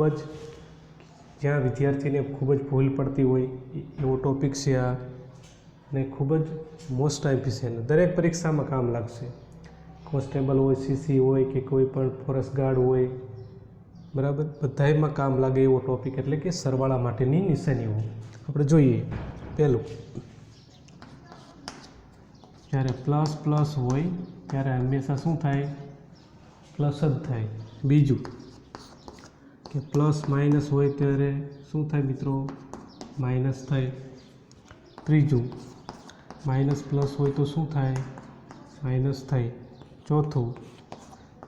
ખૂબ જ જ્યાં વિદ્યાર્થીને ખૂબ જ ભૂલ પડતી હોય એવો ટોપિક છે આ. અને ખૂબ જ મોસ્ટ છે દરેક પરીક્ષામાં કામ લાગશે. કોન્સ્ટેબલ હોય સીસી હોય કે કોઈ પણ ફોરેસ્ટ ગાર્ડ હોય, બરાબર? બધાયમાં કામ લાગે એવો ટોપિક એટલે કે સરવાળા માટેની નિશાનીઓ આપણે જોઈએ. પહેલું. જ્યારે પ્લસ પ્લસ હોય, ત્યારે હંમેશા શું થાય? પ્લસ જ થાય. બીજું. કે પ્લસ માઇનસ હોય ત્યારે શું થાય મિત્રો? માઇનસ થાય ત્રીજું. માઇનસ પ્લસ હોય તો શું થાય? માઇનસ થાય ચોથું.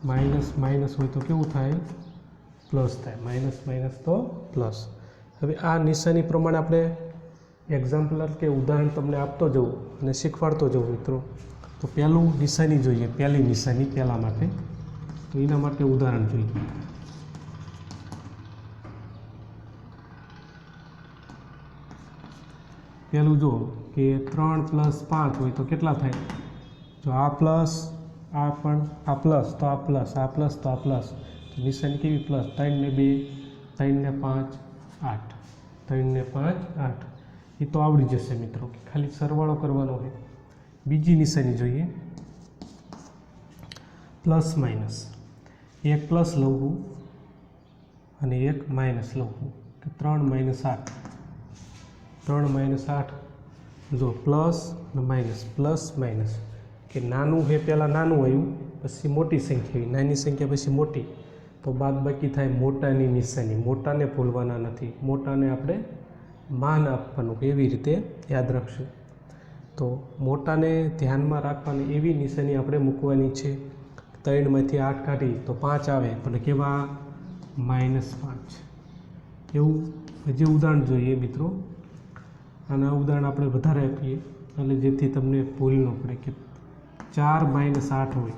માઇનસ માઇનસ હોય તો કેવું થાય? પ્લસ થાય. માઇનસ માઇનસ તો પ્લસ. હવે આ નિશાની પ્રમાણે આપણે એક્ઝામ્પલ કે ઉદાહરણ તમને આપતો જવું અને શીખવાડતો જવું મિત્રો. તો પહેલું નિશાની જોઈએ. પહેલી નિશાની પહેલાં માટે. તો એના માટે ઉદાહરણ જોઈએ. પહેલું જુઓ કે ત્રણ પ્લસ પાંચ હોય તો કેટલા થાય? જો આ પ્લસ, આ પણ, આ પ્લસ, તો આ પ્લસ આ પ્લસ, તો આ પ્લસ. તો નિશાની કેવી પ્લસ? ત્રણને બે ત્રણને પાંચ, આઠ. ત્રણને પાંચ, આઠ. એ તો આવડી જશે મિત્રો, કે ખાલી સરવાળો કરવાનો હોય. બીજી નિશાની જોઈએ. Plus minus. એક પ્લસ લઉં અને એક માઇનસ લઉં તો ત્રણ માઇનસ આઠ. ત્રણ માઇનસ આઠ. જો પ્લસ માઇનસ પ્લસ માઇનસ કે નાનું હે પહેલાં નાનું આવ્યું, પછી મોટી સંખ્યા આવી. નાની સંખ્યા પછી મોટી. તો બાદ બાકી થાય મોટાની નિશાની. મોટાને ભૂલવાના નથી. મોટાને આપણે માન આપવાનું એવી રીતે યાદ રાખશું. તો મોટાને ધ્યાનમાં રાખવાની એવી નિશાની આપણે મૂકવાની છે. ત્રણમાંથી આઠ કાઢી તો પાંચ આવે. પણ કેવા? માઇનસ પાંચ. એવું, હજી ઉદાહરણ જોઈએ મિત્રો. આના ઉદાહરણ આપણે વધારે આપીએ. એટલે જેથી તમને ભૂલ ન પડે કે ચાર માઇનસ આઠ હોય.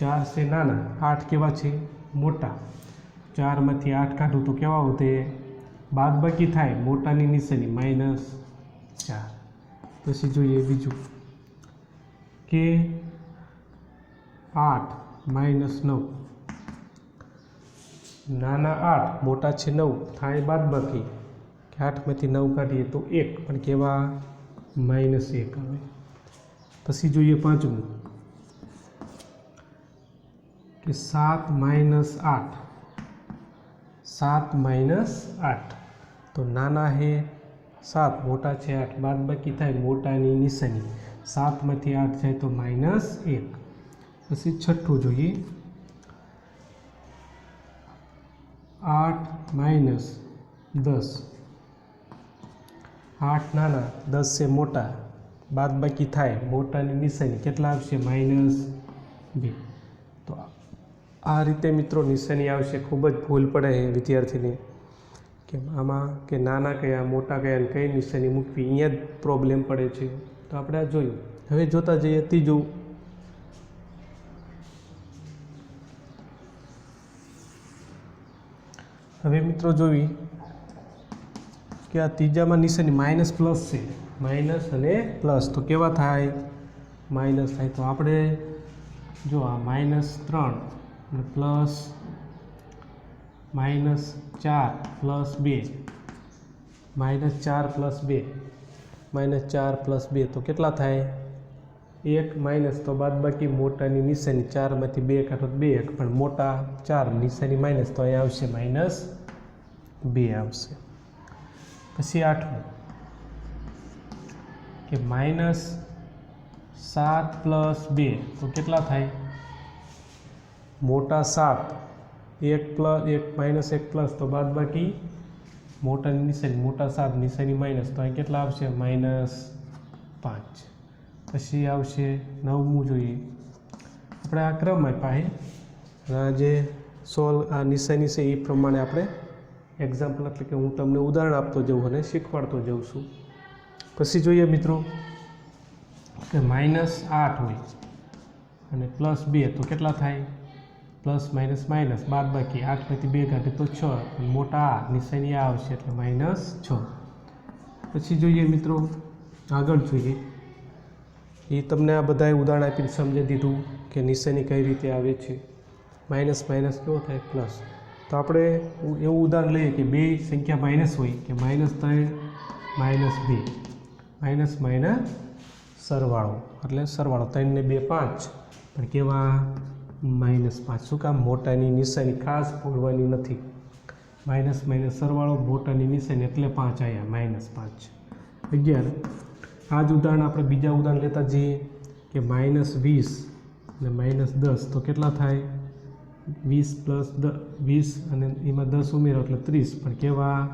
ચાર છે નાના. આઠ કેવા છે? મોટા. ચારમાંથી આઠ કાઢું તો કેવા વધે? બાદ બાકી થાય. મોટાની નિશાની માઇનસ ચાર. પછી જોઈએ બીજું. કે આઠ માઇનસ નવ. નાના આઠ. મોટા છે નવ. થાય બાદ બાકી કે આઠમાંથી નવ કાઢીએ તો એક પણ કેવા માઇનસ એક આવે પછી જોઈએ પાંચમું કે સાત માઇનસ આઠ સાત માઇનસ આઠ તો નાના હે સાત મોટા છે આઠ બાદ બાકી થાય મોટાની નિશાની સાતમાંથી આઠ જાય તો માઇનસ એક પછી છઠ્ઠું જોઈએ આઠ માઇનસ દસ આઠ નાના, દસ છે મોટા, બાદ બાકી થાય, મોટાની નિશાની કેટલા આવશે? માઇનસ બે. તો આ રીતે મિત્રો નિશાની આવશે. ખૂબ જ ભૂલ પડે છે વિદ્યાર્થીને. કે આમાં કે નાના કયા, મોટા કયા અને કઈ નિશાની મૂકવી, અહીંયા જ પ્રોબ્લેમ પડે છે. તો આપણે આ જોયું. હવે જોતા જઈએ ત્રીજું. હવે મિત્રો જોવી. કે આ ત્રીજામાં નિશાની માઇનસ પ્લસ છે. માઇનસ અને પ્લસ. તો કેવા થાય? માઇનસ થાય. તો આપણે જો આ માઇનસ ત્રણ પ્લસ માઇનસ ચાર પ્લસ બે. માઇનસ ચાર પ્લસ બે. માઇનસ ચાર પ્લસ બે. તો કેટલા થાય? એક માઇનસ. તો બાદ બાકી મોટાની નિશાની ચારમાંથી બે કાઢો બે એક. પણ મોટા ચાર, નિશાની માઇનસ તો અહીંયા આવશે માઇનસ બે આવશે. પછી આઠમું, કે માઇનસ સાત પ્લસ બે, તો કેટલા થાય? મોટા સાત, એક પ્લસ એક માઇનસ એક પ્લસ, તો બાદ બાકી મોટાની નિશાની, મોટા સાત નિશાની માઇનસ, તો અહીં કેટલા આવશે? માઇનસ પાંચ. પછી આવશે નવમું જોઈએ. આપણે આ ક્રમ આપ્યા છે. જે સોલ, આ નિશાની છે એ પ્રમાણે આપણે એક્ઝામ્પલ એટલે કે હું તમને ઉદાહરણ આપતો જાઉં અને શીખવાડતો જાઉં છું. પછી જોઈએ મિત્રો કે માઇનસ આઠ હોય અને પ્લસ બે, તો કેટલા થાય? પ્લસ માઇનસ માઇનસ બાદ બાકી આઠમાંથી બે કાઢે તો છ મોટા આ નિશાની આ આવશે એટલે માઇનસ છ. પછી જોઈએ મિત્રો, આગળ જોઈએ. એ તમને આ બધાએ ઉદાહરણ આપીને સમજી દીધું કે નિશાની કઈ રીતે આવે છે. માઇનસ માઇનસ કેવો થાય? પ્લસ તો આપણે એવું ઉદાહરણ લઈએ કે બે સંખ્યા માઇનસ હોય કે માઇનસ ત્રણ, માઇનસ બે. માઇનસ માઇનસ સરવાળો. એટલે સરવાળો ત્રણ ને બે પાંચ. પણ કેવા? માઇનસ પાંચ. શું કામ? મોટાની નિશાની ખાસ ભૂલવાની નથી. માઇનસ માઇનસ સરવાળો, મોટાની નિશાની એટલે પાંચ આવ્યા માઇનસ પાંચ. અગિયાર. આ જ ઉદાહરણ આપણે બીજા ઉદાહરણ લેતા જઈએ કે માઇનસ વીસ અને માઇનસ દસ. તો કેટલા થાય? વીસ પ્લસ દ, વીસ અને એમાં દસ ઉમેરો એટલે ત્રીસ. પણ કેવા?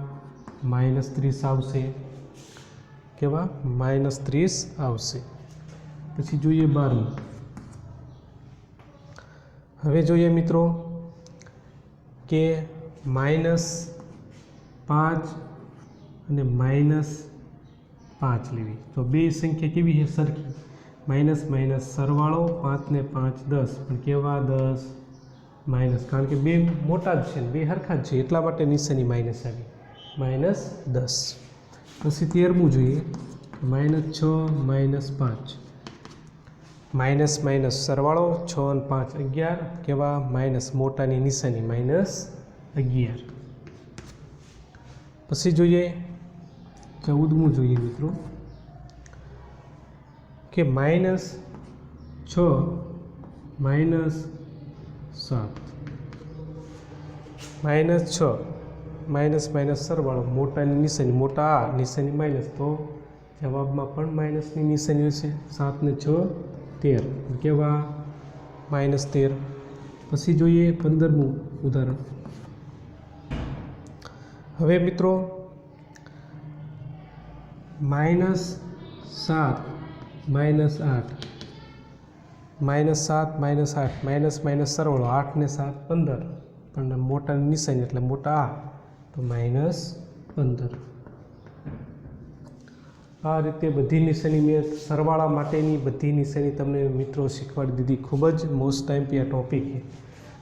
માઇનસ ત્રીસ આવશે. કેવા? માઇનસ ત્રીસ આવશે. પછી જોઈએ બારમું. હવે જોઈએ મિત્રો કે માઇનસ પાંચ અને માઇનસ પાંચ લેવી. તો બે સંખ્યા કેવી છે? સરખી. માઇનસ માઇનસ સરવાળો, પાંચ ને પાંચ દસ. પણ કેવા? દસ. માઇનસ, કારણ કે બે મોટા જ છે ને, બે હરખા જ છે, એટલા માટે નિશાની માઇનસ આવી. માઇનસ દસ. પછી તેરમું જોઈએ. માઇનસ છ, માઇનસ પાંચ. માઇનસ માઇનસ સરવાળો, છ અને પાંચ અગિયાર, કેવા? માઇનસ મોટાની નિશાની માઇનસ અગિયાર. પછી જોઈએ, ચૌદમું જોઈએ મિત્રો, કે માઇનસ છ, માઇનસ સાત. માઇનસ છ. માઇનસ માઇનસ સરવાળો. મોટાની નિશાની. મોટા આ, નિશાની માઇનસ. તો જવાબમાં પણ માઇનસની નિશાની હશે. સાત ને છ, તેર. કેવા? માઇનસ તેર. પછી જોઈએ પંદરમું ઉદાહરણ. હવે મિત્રો, માઇનસ સાત, માઇનસ આઠ. માઇનસ સાત માઇનસ આઠ માઇનસ માઇનસ સરવાળો આઠ ને સાત, પંદર. પણ મોટાની નિશાની, એટલે મોટા આ. તો માઇનસ પંદર. આ રીતે બધી નિશાની મેં સરવાળા માટેની બધી નિશાની તમને મિત્રો શીખવાડી દીધી. ખૂબ જ મોસ્ટ ટાઈમ પી આ ટોપિક છે.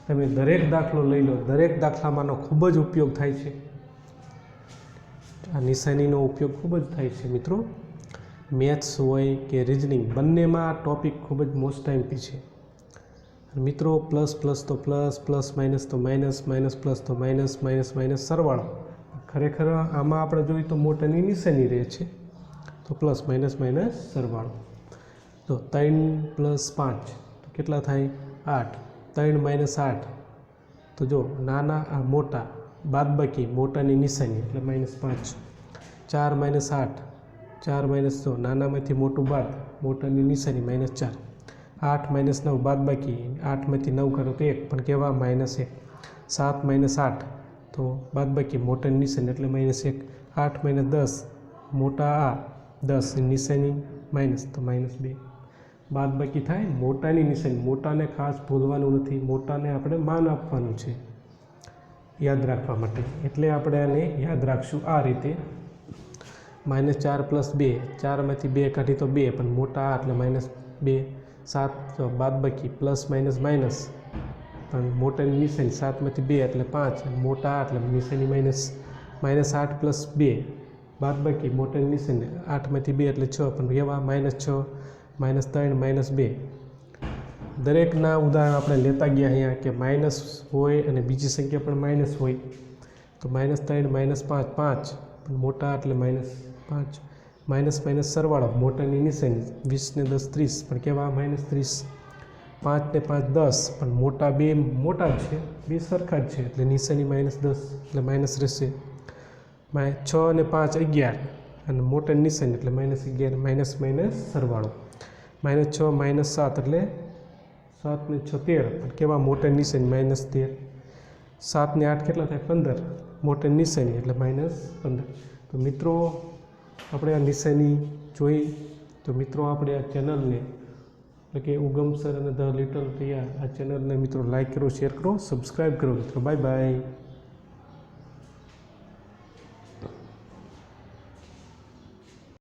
તમે દરેક દાખલો લઈ લો. દરેક દાખલામાંનો ખૂબ જ ઉપયોગ થાય છે. આ નિશાનીનો ઉપયોગ ખૂબ જ થાય છે મિત્રો. મેથ્સ હોય કે રિઝનિંગ, બંનેમાં આ ટોપિક ખૂબ જ મોસ્ટ ટાઈમ પી છે. મિત્રો પ્લસ પ્લસ તો પ્લસ પ્લસ માઇનસ તો માઇનસ માઇનસ પ્લસ તો માઇનસ માઇનસ માઇનસ સરવાળો. ખરેખર આમાં આપણે જોઈએ તો મોટાની નિશાની રહે છે. તો પ્લસ માઇનસ માઇનસ સરવાળો. તો ત્રણ પ્લસ પાંચ, તો કેટલા થાય? આઠ. ત્રણ માઇનસ આઠ. તો જો નાના, મોટા, બાદબાકી, મોટાની નિશાની, એટલે માઇનસ પાંચ. ચાર માઇનસ આઠ. ચાર માઇનસ નવ નાનામાંથી મોટું બાદ મોટાની નિશાની માઇનસ ચાર. આઠ માઇનસ નવ બાદ બાકી, આઠમાંથી નવ કરો તો એક, પણ કેવા? માઇનસ એક. સાત માઇનસ આઠ, તો બાદ બાકી મોટાની નિશાની, એટલે માઇનસ એક. આઠ માઇનસ દસ, મોટા આ દસ નિશાની માઇનસ તો માઇનસ બે. બાદ બાકી થાય મોટાની નિશાની, મોટાને ખાસ ભૂલવાનું નથી, મોટાને આપણે માન આપવાનું છે. યાદ રાખવા માટે. એટલે આપણે આને યાદ રાખશું આ રીતે માઇનસ ચાર પ્લસ બે, ચારમાંથી બે કાઢી તો બે, પણ મોટા એટલે માઇનસ બે, સાત બાદ બાકી, પ્લસ માઇનસ માઇનસ. પણ મોટાની નિશાની સાતમાંથી બે એટલે પાંચ મોટા એટલે નિશાની માઇનસ માઇનસ આઠ પ્લસ બે. બાદ બાકી, મોટાની નિશાની આઠમાંથી બે એટલે છ, પણ એવા માઇનસ છ, માઇનસ ત્રણ, માઇનસ બે. દરેકના ઉદાહરણ આપણે લેતા ગયા અહીંયા કે માઇનસ હોય અને બીજી સંખ્યા પણ માઇનસ હોય. તો માઇનસ ત્રણ, માઇનસ પાંચ પાંચ. પણ મોટા એટલે માઇનસ પાંચ, માઇનસ માઇનસ સરવાળો, મોટાની નિશાની વીસને દસ ત્રીસ, પણ કેવા? માઇનસ ત્રીસ. પાંચને પાંચ દસ, પણ મોટા બે મોટા જ છે, બે સરખા જ છે, એટલે નિશાની માઇનસ દસ, એટલે માઇનસ રહેશે. છ અને પાંચ અગિયાર, અને મોટાની નિશાની એટલે માઇનસ અગિયાર, માઇનસ માઇનસ સરવાળો. માઇનસ છ, માઇનસ સાત, એટલે સાત ને છ તેર, પણ કેવા? મોટા નિશાની માઇનસ તેર. સાતને આઠ કેટલા થાય? પંદર. મોટા નિશાની એટલે માઇનસ પંદર. તો મિત્રો આપણે આ નિશાની જોઈ તો મિત્રો આપણે આ ચેનલને એટલે કે ઉગમ સર અને ધ લિટલ તૈયાર આ ચેનલને મિત્રો લાઇક કરો શેર કરો સબસ્ક્રાઈબ કરો મિત્રો. Bye bye